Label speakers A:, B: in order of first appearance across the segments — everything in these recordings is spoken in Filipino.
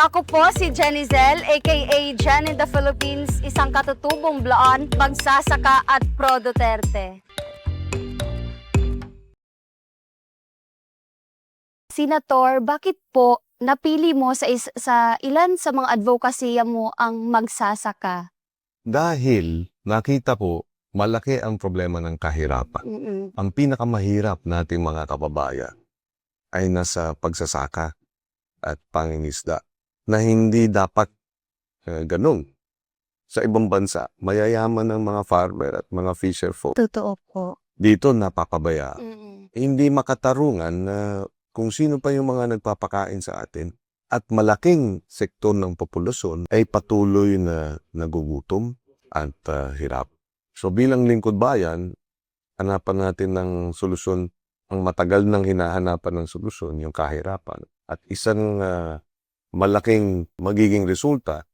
A: Ako po si Jenizel, aka Jen in the Philippines, isang katutubong blaan, magsasaka at pro Duterte. Senator, bakit po napili mo sa, is- sa ilan sa mga advokasya mo ang magsasaka?
B: Dahil nakita ko malaki ang problema ng kahirapan.
A: Mm-mm.
B: Ang pinakamahirap nating mga kababayan ay nasa pagsasaka at pangingisda na hindi dapat eh, ganun. Sa ibang bansa, mayayaman ang mga farmer at mga fisher folk.
A: Totoo po.
B: Dito napapabaya.
A: Mm-mm.
B: Hindi makatarungan na kung sino pa yung mga nagpapakain sa atin at malaking sektor ng populasyon ay patuloy na nagugutom at ah, hirap. So bilang lingkod bayan, hanapan natin ng solusyon ang matagal nang hinahanapan ng solusyon, yung kahirapan. At isang ah, malaking magiging resulta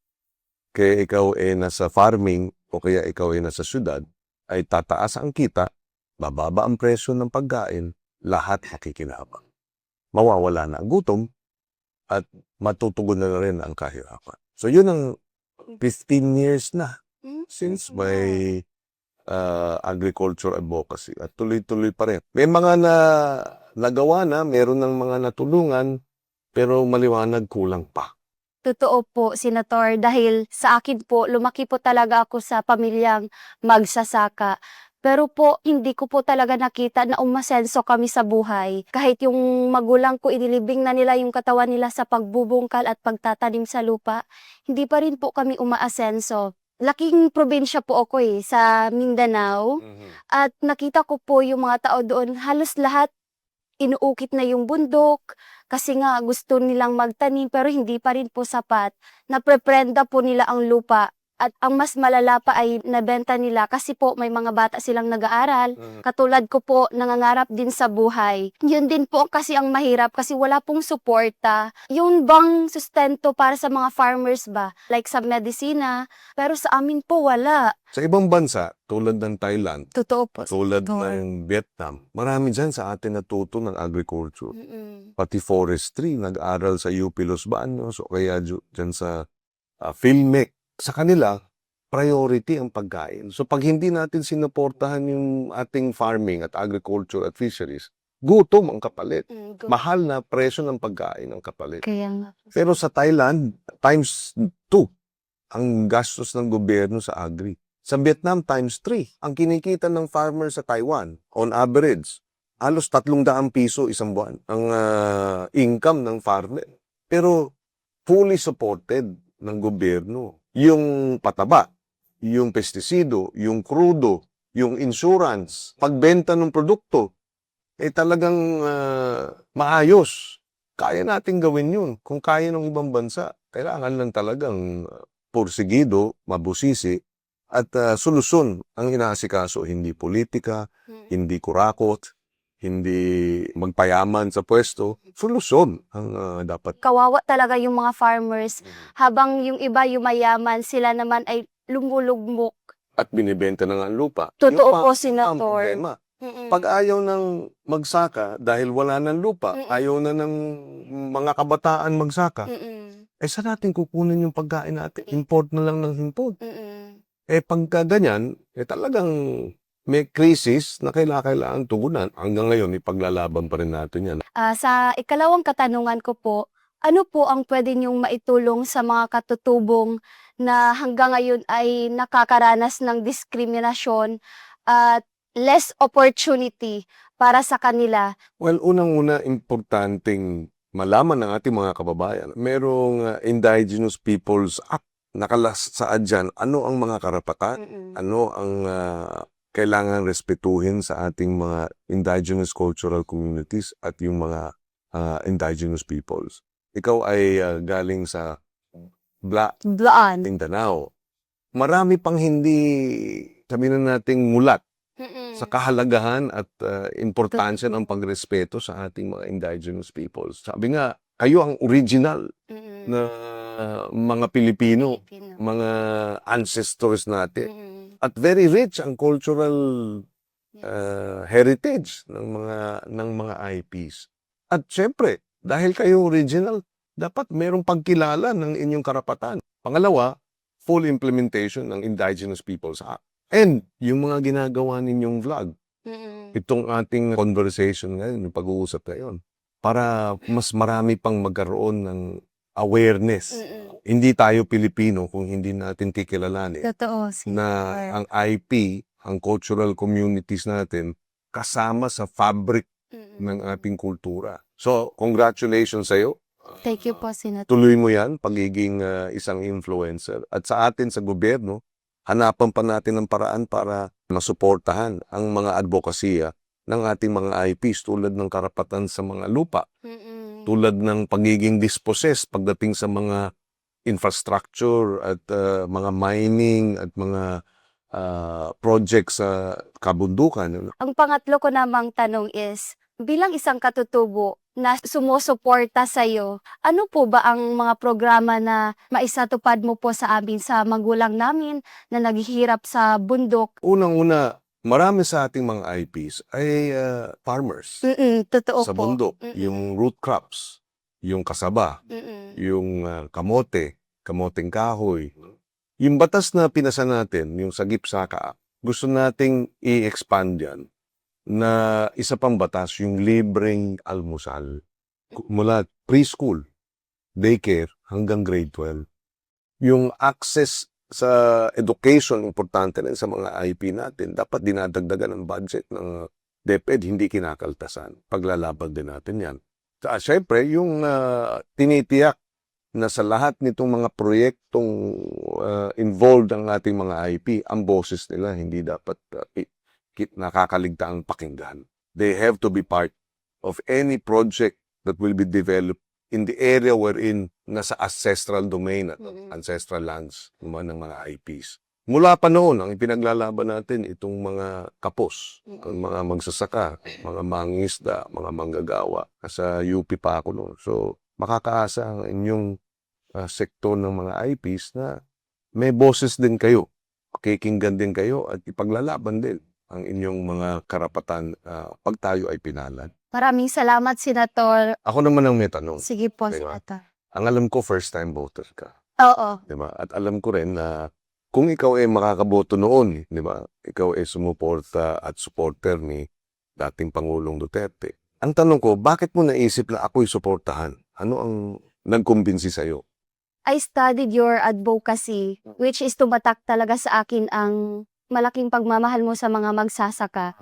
B: kaya ikaw ay nasa farming o kaya ikaw ay nasa syudad, ay tataas ang kita, bababa ang presyo ng pagkain, lahat makikinabang. Mawawala na ang gutom at matutugon na rin ang kahirapan. So yun ang 15 years na since may uh, agriculture advocacy at tuloy-tuloy pa rin. May mga na nagawa na, meron ng mga natulungan, pero maliwanag kulang pa.
A: Totoo po, Senator, dahil sa akin po, lumaki po talaga ako sa pamilyang magsasaka. Pero po, hindi ko po talaga nakita na umasenso kami sa buhay. Kahit yung magulang ko, inilibing na nila yung katawan nila sa pagbubungkal at pagtatanim sa lupa, hindi pa rin po kami umaasenso. Laking probinsya po ako eh, sa Mindanao. At nakita ko po yung mga tao doon, halos lahat inuukit na yung bundok kasi nga gusto nilang magtanim pero hindi pa rin po sapat. Napreprenda po nila ang lupa at ang mas malala pa ay nabenta nila kasi po may mga bata silang nag-aaral. Katulad ko po, nangangarap din sa buhay. Yun din po kasi ang mahirap kasi wala pong suporta. Yun bang sustento para sa mga farmers ba? Like sa medisina. Pero sa amin po wala.
B: Sa ibang bansa, tulad ng Thailand,
A: Totoo po.
B: tulad
A: Oo.
B: ng Vietnam, marami dyan sa atin natuto ng agriculture.
A: Mm-mm.
B: Pati forestry, nag-aral sa UP Los Baños o kaya dyan sa uh, Philmec. Sa kanila, priority ang pagkain. So pag hindi natin sinuportahan yung ating farming at agriculture at fisheries, gutom ang kapalit.
A: Mm, go-
B: Mahal na presyo ng pagkain ang kapalit.
A: Kaya nga.
B: Pero sa Thailand, times 2 ang gastos ng gobyerno sa agri. Sa Vietnam, times 3. Ang kinikita ng farmer sa Taiwan, on average, halos 300 piso isang buwan ang ah, income ng farmer. Pero fully supported ng gobyerno. Yung pataba, yung pestisido, yung krudo, yung insurance, pagbenta ng produkto, eh talagang ah, maayos. Kaya natin gawin yun. Kung kaya ng ibang bansa, kailangan lang talagang ah, porsigido, mabusisi, at ah, solusyon ang inaasikaso. Hindi politika,
A: Mm.
B: hindi kurakot, hindi magpayaman sa pwesto. Solusyon ang ah, dapat.
A: kawawa talaga yung mga farmers habang yung iba yumayaman sila naman ay lumulugmok.
B: At binibenta na nga ang lupa.
A: Totoo
B: pa-
A: po,
B: ang
A: Senator. Mm-mm.
B: Pag ayaw ng magsaka dahil wala ng lupa,
A: Mm-mm.
B: ayaw na ng mga kabataan magsaka,
A: Mm-mm.
B: eh saan natin kukunin yung pagkain natin? Import na lang ng import.
A: Mm-mm.
B: Eh pagka ganyan, eh talagang may krisis na kailangan, tugunan. Hanggang ngayon, ipaglalaban pa rin natin yan.
A: Ah, sa ikalawang katanungan ko po, ano po ang pwede niyong maitulong sa mga katutubong na hanggang ngayon ay nakakaranas ng diskriminasyon at less opportunity para sa kanila?
B: Well, unang-una, importanteng malaman ng ating mga kababayan. Merong uh, Indigenous Peoples Act. Nakasaad dyan, ano ang mga karapatan?
A: Mm-mm.
B: ano ang ah, kailangan respetuhin sa ating mga indigenous cultural communities at yung mga ah, indigenous peoples. Ikaw ay ah, galing sa Black
A: Blaan.
B: Mindanao. Marami pang hindi, sabihin na nating mulat
A: Mm-mm.
B: sa kahalagahan at ah, importansya ng pagrespeto sa ating mga indigenous peoples. Sabi nga, kayo ang original
A: Mm-mm.
B: na mga Pilipino,
A: Pilipino.
B: mga ancestors natin
A: Mm-mm.
B: At very rich ang cultural
A: Yes.
B: uh, heritage ng mga ng mga IPs. At syempre, dahil kayo original, dapat merong pagkilala ng inyong karapatan. Pangalawa, full implementation ng Indigenous Peoples Act. And yung mga ginagawa ninyong vlog,
A: Mm-mm.
B: itong ating conversation ngayon, yung pag-uusap ngayon, para mas marami pang magkaroon ng awareness.
A: Mm-mm.
B: Hindi tayo Pilipino kung hindi natin kikilalanin
A: Totoo,
B: na ang IP, ang cultural communities natin, kasama sa fabric
A: Mm-mm.
B: ng ating kultura. So, congratulations sa iyo.
A: Thank you po, Senator.
B: Tuloy mo yan, pagiging ah, isang influencer. At sa atin, sa gobyerno, hanapan pa natin ng paraan para masuportahan ang mga advokasya ng ating mga IPs tulad ng karapatan sa mga lupa,
A: Mm-mm.
B: Tulad ng pagiging dispossessed pagdating sa mga infrastructure at ah, mga mining at mga ah, projects sa kabundukan.
A: Ang pangatlo ko namang tanong is, bilang isang katutubo na sumusuporta sa iyo, ano po ba ang mga programa na maisatupad mo po sa amin sa magulang namin na naghihirap sa bundok?
B: Unang-una, marami sa ating mga IPs ay ah, farmers
A: Mm-mm, totoo
B: sa
A: po.
B: bundok.
A: Mm-mm.
B: Yung root crops, yung kasaba,
A: Mm-mm.
B: yung ah, kamote, kamoteng kahoy. Yung batas na pinasa natin, yung sagip saka, gusto nating i-expand yan na isa pang batas, yung libreng almusal. Mula preschool, daycare, hanggang grade 12. Yung access sa education, importante rin sa mga IP natin, dapat dinadagdagan ng budget ng DepEd, hindi kinakaltasan. Paglalaban din natin yan. At syempre, yung ah, tinitiyak na sa lahat nitong mga proyektong ah, involved ang ating mga IP, ang boses nila hindi dapat kit nakakaligtaang pakinggan. They have to be part of any project that will be developed in the area wherein nasa ancestral domain at
A: Mm-mm.
B: ancestral lands naman ng mga IPs. Mula pa noon, ang ipinaglalaban natin itong mga kapos, ang mga magsasaka, mga mangingisda, mga manggagawa. Sa UP pa ako noon. So, makakaasa ang inyong ah, sektor ng mga IPs na may boses din kayo. Pakikinggan din kayo at ipaglalaban din ang inyong mga karapatan ah, pag tayo ay pinalad.
A: Maraming salamat, Senator.
B: Ako naman ang may tanong.
A: Sige po,
B: Diba?
A: Senator.
B: Ang alam ko, first-time voter ka.
A: Oo.
B: di ba? At alam ko rin na kung ikaw ay makakaboto noon, di ba? Ikaw ay sumuporta at supporter ni dating Pangulong Duterte. Ang tanong ko, bakit mo naisip na ako'y suportahan? Ano ang nagkumbinsi sa'yo?
A: I studied your advocacy, which is tumatak talaga sa akin ang malaking pagmamahal mo sa mga magsasaka.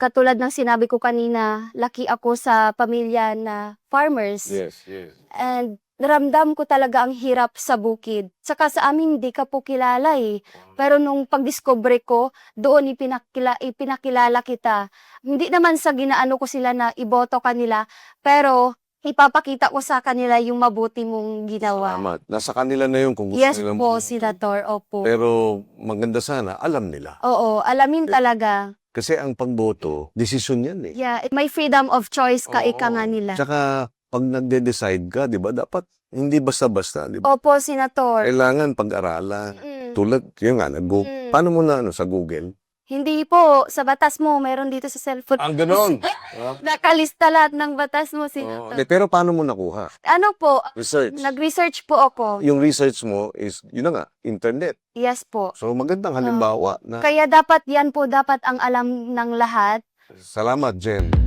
A: Katulad ng sinabi ko kanina, laki ako sa pamilya na farmers.
B: Yes, yes.
A: And naramdam ko talaga ang hirap sa bukid. Saka sa amin, hindi ka po kilala eh. Pero nung pagdiscover ko, doon ipinakila, ipinakilala kita. Hindi naman sa ginaano ko sila na iboto kanila, pero ipapakita ko sa kanila yung mabuti mong ginawa.
B: Salamat. Nasa kanila na yun kung gusto
A: Yes
B: nilang
A: po,
B: bumoto.
A: Senator. Opo.
B: Pero maganda sana, alam nila.
A: Oo, alamin talaga.
B: Kasi ang pagboto, desisyon yan eh.
A: Yeah, may freedom of choice ka,
B: Oo.
A: ika nga nila.
B: Tsaka, pag nagde-decide ka, di ba, dapat hindi basta-basta, di ba?
A: Opo, Senator.
B: Kailangan pag-aralan.
A: Mm.
B: Tulad, yun nga, nag
A: Mm.
B: paano mo na ano, sa Google?
A: Hindi po, sa batas mo, meron dito sa cellphone.
B: Ang ganon.
A: Nakalista lahat ng batas mo, Senator.
B: pero paano mo nakuha?
A: Ano po,
B: Research.
A: nag-research po ako.
B: Yung research mo is, yun na nga, internet.
A: Yes po.
B: So, magandang halimbawa na,
A: Kaya dapat yan po dapat ang alam ng lahat.
B: salamat, Jen.